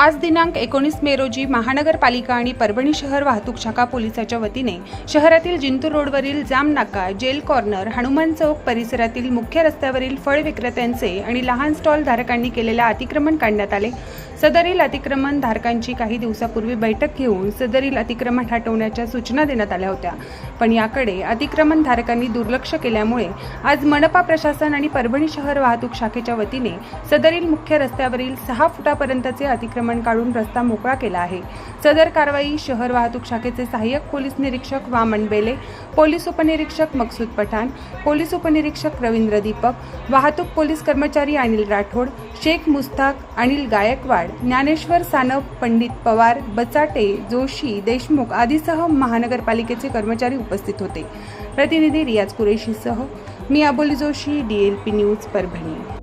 आज दिनांक एकोणीस मे रोजी महानगरपालिका आणि परभणी शहर वाहतूक शाखा पोलिसाच्या वतीने शहरातील जिंतूर रोडवरील जाम नाका जेल कॉर्नर हनुमान चौक परिसरातील मुख्य रस्त्यावरील फळ विक्रेत्यांचे आणि लहान स्टॉल धारकांनी केलेले अतिक्रमण काढण्यात आले. सदरील अतिक्रमण धारकांची काही दिवसापूर्वी बैठक घेऊन सदरील अतिक्रमण हटवण्याच्या सूचना देण्यात आल्या होत्या. पण याकडे अतिक्रमण धारकांनी दुर्लक्ष केल्यामुळे आज मनपा प्रशासन आणि परभणी शहर वाहतूक शाखेच्या वतीने सदरील मुख्य रस्त्यावरील सहा फुटापर्यंतचे अतिक्रमण काढून रस्ता मोकळा केला आहे. सदर कारवाई शहर वाहतूक शाखेचे सहाय्यक पोलीस निरीक्षक वामन बेले पोलीस उपनिरीक्षक मकसूद पठाण पोलीस उपनिरीक्षक रवींद्र दीपक वाहतूक पोलीस कर्मचारी अनिल राठोड शेख मुस्ताक अनिल गायकवाड ज्ञानेश्वर सानप पंडित पवार बचाटे जोशी देशमुख आदीसह महानगरपालिकेचे कर्मचारी उपस्थित होते. प्रतिनिधी रियाज कुरेशीसह मी Aboli Joshi D L P news Parbhani.